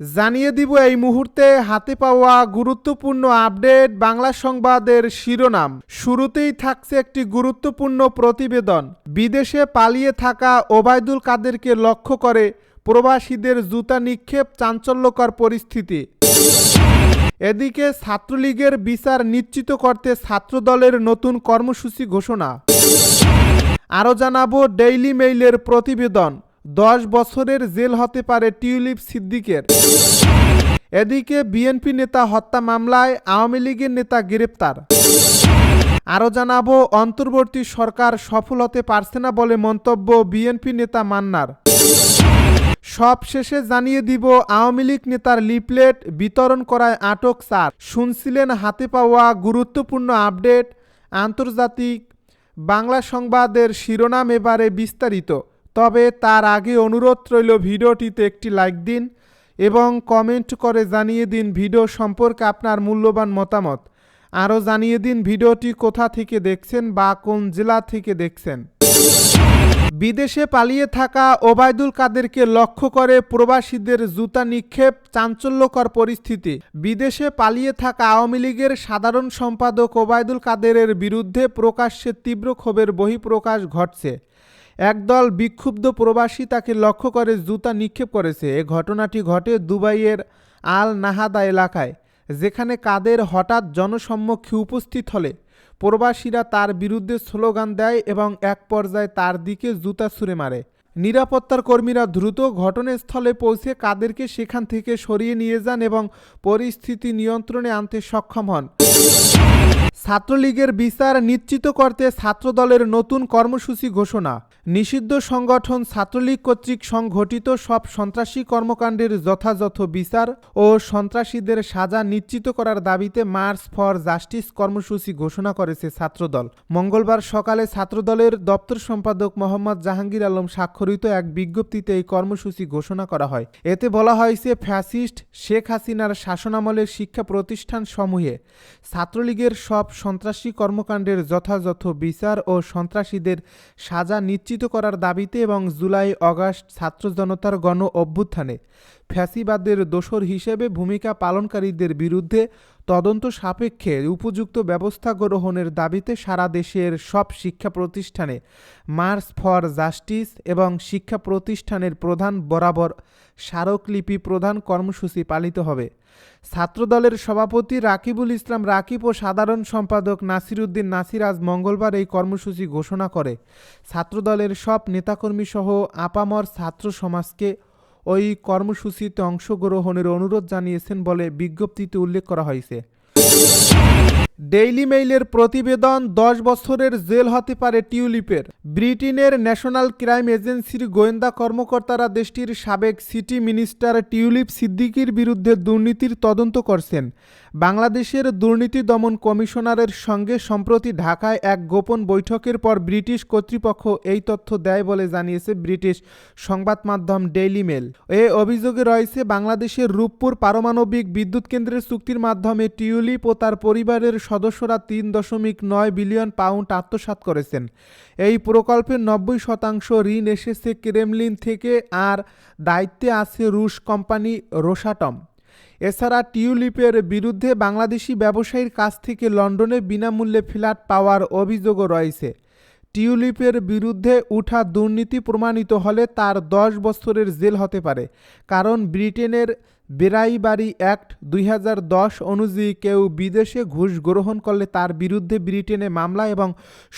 জানিয়ে দিব এই মুহূর্তে হাতে পাওয়া গুরুত্বপূর্ণ আপডেট বাংলা সংবাদের শিরোনাম। শুরুতেই থাকছে একটি গুরুত্বপূর্ণ প্রতিবেদন। বিদেশে পালিয়ে থাকা ওবায়দুল কাদেরকে লক্ষ্য করে প্রবাসীদের জুতা নিক্ষেপ, চাঞ্চল্যকর পরিস্থিতি। এদিকে ছাত্রলীগের বিচার নিশ্চিত করতে ছাত্রদলের নতুন কর্মসূচি ঘোষণা। আরও জানাব ডেইলি মেইলের প্রতিবেদন। দশ বছরের জেল হতে পারে টিউলিপ সিদ্দিকের। এদিকে বিএনপি নেতা হত্যা মামলায় আওয়ামী লীগের নেতা গ্রেপ্তার। আরও জানাব, অন্তর্বর্তী সরকার সফল হতে পারছে না বলে মন্তব্য বিএনপি নেতা মান্নার। সব শেষে জানিয়ে দিব, আওয়ামী লীগ নেতার লিফলেট বিতরণ করায় আটক চার। শুনছিলেন হাতে পাওয়া গুরুত্বপূর্ণ আপডেট, আন্তর্জাতিক বাংলা সংবাদের শিরোনাম এবারে বিস্তারিত। তবে তার আগে অনুরোধ রইল ভিডিওটিতে একটি লাইক দিন এবং কমেন্ট করে জানিয়ে দিন ভিডিও সম্পর্কে আপনার মূল্যবান মতামত। আরও জানিয়ে দিন ভিডিওটি কোথা থেকে দেখছেন বা কোন জেলা থেকে দেখছেন। বিদেশে পালিয়ে থাকা ওবায়দুল কাদেরকে লক্ষ্য করে প্রবাসীদের জুতা নিক্ষেপ, চাঞ্চল্যকর পরিস্থিতি। বিদেশে পালিয়ে থাকা আওয়ামী লীগের সাধারণ সম্পাদক ওবায়দুল কাদেরের বিরুদ্ধে প্রকাশ্যে তীব্র ক্ষোভের বহিঃপ্রকাশ ঘটছে। একদল বিক্ষুব্ধ প্রবাসী তাকে লক্ষ্য করে জুতা নিক্ষেপ করেছে। এ ঘটনাটি ঘটে দুবাইয়ের আল নাহাদা এলাকায়, যেখানে কাদের হঠাৎ জনসম্মুখে উপস্থিত হলে। প্রবাসীরা তার বিরুদ্ধে স্লোগান দেয় এবং এক পর্যায়ে তার দিকে জুতা ছুঁড়ে মারে। নিরাপত্তার কর্মীরা দ্রুত ঘটনাস্থলে পৌঁছে কাদেরকে সেখান থেকে সরিয়ে নিয়ে যান এবং পরিস্থিতি নিয়ন্ত্রণে আনতে সক্ষম হন। ছাত্রলীগের বিচার নিশ্চিত করতে ছাত্রদলের নতুন কর্মসূচি ঘোষণা। নিষিদ্ধ সংগঠন ছাত্রলীগ কর্তৃক সংঘটিত সব সন্ত্রাসী কর্মকাণ্ডের যথাযথ বিচার ও সন্ত্রাসীদের সাজা নিশ্চিত করার দাবিতে মার্চ ফর জাস্টিস কর্মসূচি ঘোষণা করেছে ছাত্রদল। মঙ্গলবার সকালে ছাত্রদলের দপ্তর সম্পাদক মোহাম্মদ জাহাঙ্গীর আলম স্বাক্ষরিত এক বিজ্ঞপ্তিতে এই কর্মসূচি ঘোষণা করা হয়। এতে বলা হয়েছে, ফ্যাসিস্ট শেখ হাসিনার শাসনামলের শিক্ষা প্রতিষ্ঠান সমূহে ছাত্রলীগের সব সন্ত্রাসী কর্মকাণ্ডের যথাযথ বিচার ও সন্ত্রাসীদের সাজা নিশ্চিত করার দাবিতে এবং জুলাই, অগাস্ট ছাত্র জনতার গণ অভ্যুত্থানে ফ্যাসিবাদের দোষর হিসেবে ভূমিকা পালনকারীদের বিরুদ্ধে তদন্ত সাপেক্ষে উপযুক্ত ব্যবস্থা গ্রহণের দাবিতে সারা দেশের সব শিক্ষা প্রতিষ্ঠানে মার্চ ফর জাস্টিস এবং শিক্ষা প্রতিষ্ঠানের প্রধান বরাবর স্মারকলিপি প্রধান কর্মসূচি পালিত হবে। ছাত্রদলের সভাপতি রাকিবুল ইসলাম রাকিব ও সাধারণ সম্পাদক নাসিরুদ্দিন নাসির আজ মঙ্গলবার এই কর্মসূচি ঘোষণা করে। ছাত্রদলের সব নেতাকর্মী সহ আপামর ছাত্র সমাজকে ওই কর্মসূচিতে অংশগ্রহণের অনুরোধ জানিয়েছেন বলে বিজ্ঞপ্তিতে উল্লেখ করা হয়েছে। ডেইলি মেইলের প্রতিবেদন দশ বছরের জেল হতে পারে টিউলিপের। ব্রিটেনের ন্যাশনাল ক্রাইম এজেন্সির গোয়েন্দা কর্মকর্তারা দেশটির সাবেক সিটি মিনিস্টার টিউলিপ সিদ্দিকির বিরুদ্ধে দুর্নীতির তদন্ত করছেন। বাংলাদেশের দুর্নীতি দমন কমিশনারের সঙ্গে সম্প্রতি ঢাকায় এক গোপন বৈঠকের পর ব্রিটিশ কর্তৃপক্ষ এই তথ্য দেয় বলে জানিয়েছে ব্রিটিশ সংবাদ মাধ্যম ডেইলি মেল এ অভিযোগে রয়েছে, বাংলাদেশের রূপপুর পারমাণবিক বিদ্যুৎ কেন্দ্রের চুক্তির মাধ্যমে টিউলিপ ও তার পরিবারের সদস্যরা তিন দশমিক নয় বিলিয়ন পাউন্ড আত্মসাত করেছেন। এই প্রকল্পের নব্বই শতাংশ ঋণ এসেছে ক্রেমলিন থেকে আর দায়িত্বে আছে রুশ কোম্পানি রোসাটম। এছাড়া টিউলিপের বিরুদ্ধে বাংলাদেশি ব্যবসায়ীর কাছ থেকে লন্ডনে বিনামূল্যে ফ্ল্যাট পাওয়ার অভিযোগও রয়েছে। টিউলিপের বিরুদ্ধে উঠা দুর্নীতি প্রমাণিত হলে তার দশ বছরের জেল হতে পারে। কারণ ব্রিটেনের বেরাইবাড়ি অ্যাক্ট দুই হাজার দশ অনুযায়ী কেউ বিদেশে ঘুষ গ্রহণ করলে তার বিরুদ্ধে ব্রিটেনে মামলা এবং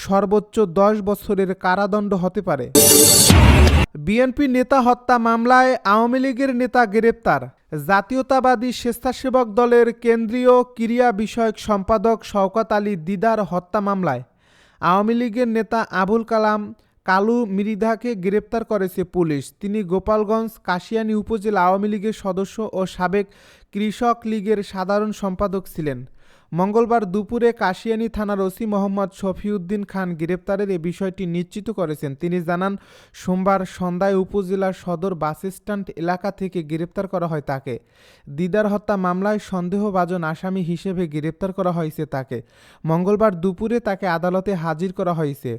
সর্বোচ্চ দশ বছরের কারাদণ্ড হতে পারে। বিএনপি নেতা হত্যা মামলায় আওয়ামী লীগের নেতা গ্রেপ্তার। জাতীয়তাবাদী স্বেচ্ছাসেবক দলের কেন্দ্রীয় ক্রিয়া বিষয়ক সম্পাদক শওকত আলী দিদার হত্যা মামলায়। আওয়ামী লীগের নেতা আবুল কালাম কালু মৃধাকে গ্রেপ্তার করেছে পুলিশ। তিনি গোপালগঞ্জ কাশিয়ানী উপজেলা আওয়ামী লীগের সদস্য ও সাবেক কৃষক লীগের সাধারণ সম্পাদক ছিলেন। মঙ্গলবার দুপুরে কাশিয়ানী থানার ওসি মোহাম্মদ শফিউদ্দিন খান গ্রেপ্তারের এ বিষয়টি নিশ্চিত করেছেন। তিনি জানান, সোমবার সন্ধ্যায় উপজেলার সদর বাস স্ট্যান্ড এলাকা থেকে গ্রেপ্তার করা হয় তাকে। দিদার হত্যা মামলায় সন্দেহভাজন আসামি হিসেবে গ্রেপ্তার করা হয়েছে তাকে। মঙ্গলবার দুপুরে তাকে আদালতে হাজির করা হয়েছে।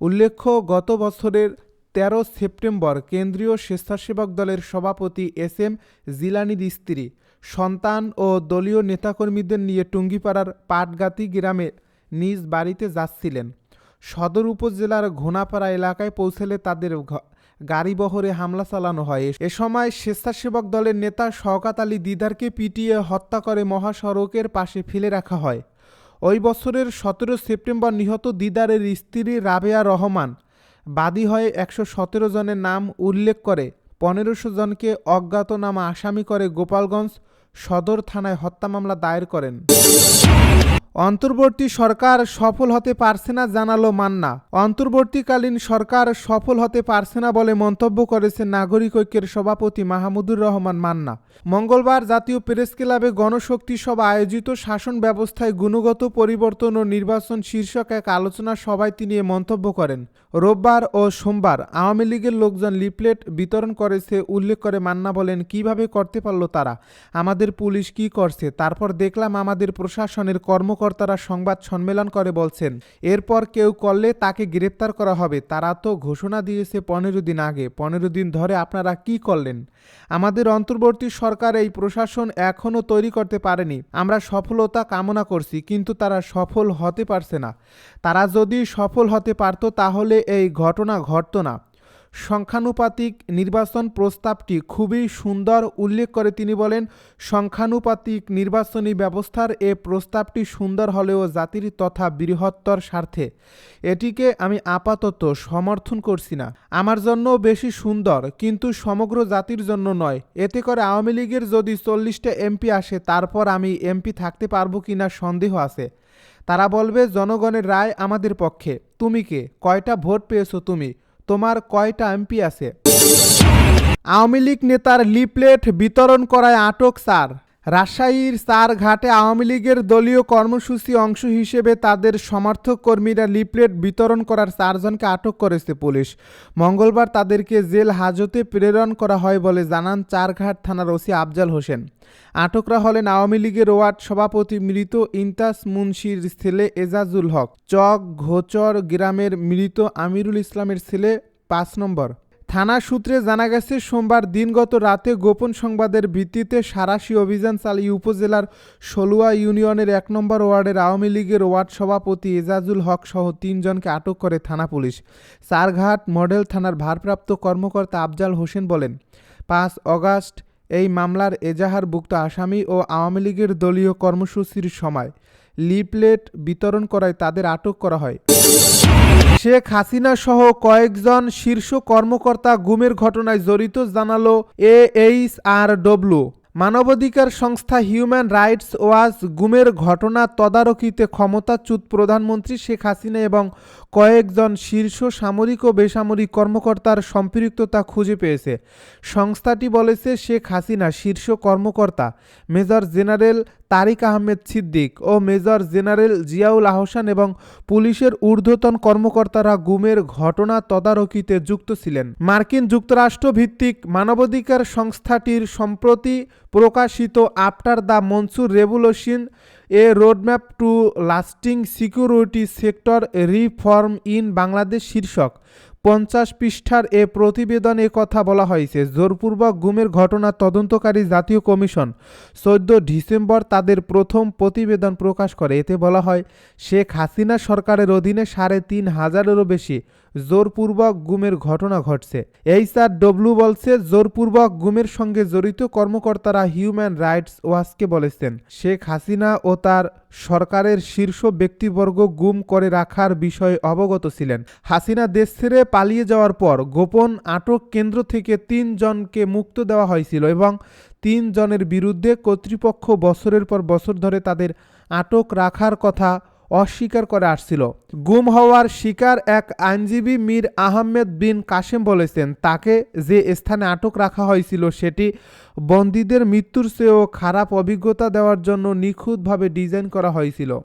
উল্লেখ্য, গত বছরের তেরো সেপ্টেম্বর কেন্দ্রীয় স্বেচ্ছাসেবক দলের সভাপতি এস এম জিলানির স্ত্রী সন্তান ও দলীয় নেতাকর্মীদের নিয়ে টুঙ্গিপাড়ার পাটগাতি গ্রামে নিজ বাড়িতে যাচ্ছিলেন। সদর উপজেলার ঘোনাপাড়া এলাকায় পৌঁছলে তাদের গাড়িবহরে হামলা চালানো হয়। এ সময় স্বেচ্ছাসেবক দলের নেতা শওকাত আলী দিদারকে পিটিয়ে হত্যা করে মহাসড়কের পাশে ফেলে রাখা হয়। ওই বছরের সতেরো সেপ্টেম্বর নিহত দিদারের স্ত্রী রাবেয়া রহমান বাদী হয়ে একশো সতেরো জনের নাম উল্লেখ করে পনেরোশো জনকে অজ্ঞাতনামা আসামি করে গোপালগঞ্জ সদর থানায় হত্যা মামলা দায়ের করেন। অন্তর্বর্তী সরকার সফল হতে পারছে না জানালো মান্না। অন্তর্বর্তীকালীন সরকার সফল হতে পারছে না বলে মন্তব্য করেছে নাগরিক ঐক্যের সভাপতি মাহমুদুর রহমান মান্না। মঙ্গলবার জাতীয় প্রেস ক্লাবে গণশক্তি সভা আয়োজিত শাসন ব্যবস্থায় গুণগত পরিবর্তন ও নির্বাচন শীর্ষক এক আলোচনা সভায় তিনি মন্তব্য করেন। রোববার ও সোমবার আওয়ামী লীগের লোকজন লিফলেট বিতরণ করেছে, উল্লেখ করে মান্না বলেন, কীভাবে করতে পারল তারা? আমাদের পুলিশ কি করছে? তারপর দেখলাম আমাদের প্রশাসনের কর্মকর্তারা সংবাদ সম্মেলন করে বলছেন, এরপর কেউ করলে তাকে গ্রেপ্তার করা হবে। তারা তো ঘোষণা দিয়েছে পনেরো দিন আগে। পনেরো দিন ধরে আপনারা কি করলেন? আমাদের অন্তর্বর্তী সরকার এই প্রশাসন এখনও তৈরি করতে পারেনি। আমরা সফলতা কামনা করছি, কিন্তু তারা সফল হতে পারছে না। তারা যদি সফল হতে পারত তাহলে এই ঘটনা ঘটতো না। সংখ্যানুপাতিক নির্বাচন প্রস্তাবটি খুবই সুন্দর উল্লেখ করে তিনি বলেন, সংখ্যানুপাতিক নির্বাচনী ব্যবস্থার এ প্রস্তাবটি সুন্দর হলেও জাতির তথা বৃহত্তর স্বার্থে। এটিকে আমি আপাতত সমর্থন করছি না। আমার জন্য বেশি সুন্দর, কিন্তু সমগ্র জাতির জন্য নয়। এতে করে আওয়ামী লীগের যদি চল্লিশটা এমপি আসে, তারপর আমি এমপি থাকতে পারব কিনা সন্দেহ আছে। তারা বলবে, জনগণের রায় আমাদের পক্ষে। তুমি কে? কয়টা ভোট পেয়েছ তুমি? তোমার কয়টা এমপি আছে? আওয়ামী লীগ নেতার লিফলেট বিতরণ করায় আটক স্যার। রাজশাহীর চার ঘাটে আওয়ামী লীগের দলীয় কর্মসূচি অংশ হিসেবে তাদের সমর্থক কর্মীরা লিফলেট বিতরণ করার চারজনকে আটক করেছে পুলিশ। মঙ্গলবার তাদেরকে জেল হাজতে প্রেরণ করা হয় বলে জানান চারঘাট থানার ওসি আফজাল হোসেন। আটকরা হলেন আওয়ামী লীগের ওয়ার্ড সভাপতি মৃত ইন্তাস মুন্সির ছেলে এজাজুল হক, চক ঘোচর গ্রামের মৃত আমিরুল ইসলামের ছেলে পাঁচ নম্বর। থানা সূত্রে জানা গেছে, সোমবার দিনগত রাতে গোপন সংবাদের ভিত্তিতে সারাশি অভিযান চালিয়ে উপজেলার সলুয়া ইউনিয়নের এক নম্বর ওয়ার্ডের আওয়ামী লীগের ওয়ার্ড সভাপতি এজাজুল হক সহ তিনজনকে আটক করে থানা পুলিশ। চারঘাট মডেল থানার ভারপ্রাপ্ত কর্মকর্তা আফজাল হোসেন বলেন, পাঁচ অগাস্ট এই মামলার এজাহারভুক্ত আসামি ও আওয়ামী লীগের দলীয় কর্মসূচির সময় লিপলেট বিতরণ করায় তাদের আটক করা হয়। শেখ হাসিনা সহ কয়েকজন শীর্ষ কর্মকর্তা গুমের ঘটনায় জড়িত, জানালো এইচ আর ডব্লু মানবাধিকার সংস্থা হিউম্যান রাইটস ওয়াচ গুমের ঘটনা তদারকিতে ক্ষমতাচ্যুত প্রধানমন্ত্রী শেখ হাসিনা এবং কয়েকজন শীর্ষ সামরিক ও বেসামরিক কর্মকর্তার সম্পৃক্ততা খুঁজে পেয়েছে। সংস্থাটি বলেছে, শেখ হাসিনা শীর্ষ কর্মকর্তা, মেজর জেনারেল তারিক আহমেদ সিদ্দিক ও মেজর জেনারেল জিয়াউল আহসান এবং পুলিশের ঊর্ধ্বতন কর্মকর্তারা গুমের ঘটনা তদারকিতে যুক্ত ছিলেন। মার্কিন যুক্তরাষ্ট্র ভিত্তিক মানবাধিকার সংস্থাটির সম্প্রতি প্রকাশিত after the monsoon revolution a roadmap to lasting security sector reform in Bangladesh শীর্ষক। পঞ্চাশ পৃষ্ঠার এ প্রতিবেদনে কথা বলা হয়েছে। জোরপূর্বক গুমের ঘটনা তদন্তকারী জাতীয় কমিশন চোদ্দ ডিসেম্বর তাদের প্রথম প্রতিবেদন প্রকাশ করে। এতে বলা হয়, শেখ হাসিনা সরকারের অধীনে সাড়ে তিন হাজারেরও বেশি জোরপূর্বক গুমের ঘটনা ঘটছে। এই স্যার ডব্লু বলছে, জোরপূর্বক গুমের সঙ্গে জড়িত কর্মকর্তারা হিউম্যান রাইটস ওয়াচকে বলেছেন, শেখ হাসিনা ও তার সরকারের শীর্ষ ব্যক্তিবর্গ গুম করে রাখার বিষয়ে অবগত ছিলেন। হাসিনা দেশ ছেড়ে পালিয়ে যাওয়ার পর গোপন আটক কেন্দ্র থেকে তিন জনকে মুক্ত দেওয়া হয়েছিল এবং তিন জনের বিরুদ্ধে কর্তৃপক্ষ বছরের পর বছর ধরে তাদের আটক রাখার কথা অস্বীকার করে আসছিল। গুম হওয়ার শিকার এক আইনজীবী মীর আহমেদ বিন কাশেম বলেছেন, তাকে যে স্থানে আটক রাখা হয়েছিল সেটি বন্দীদের মৃত্যুর চেয়েও খারাপ অভিজ্ঞতা দেওয়ার জন্য নিখুঁতভাবে ডিজাইন করা হয়েছিল।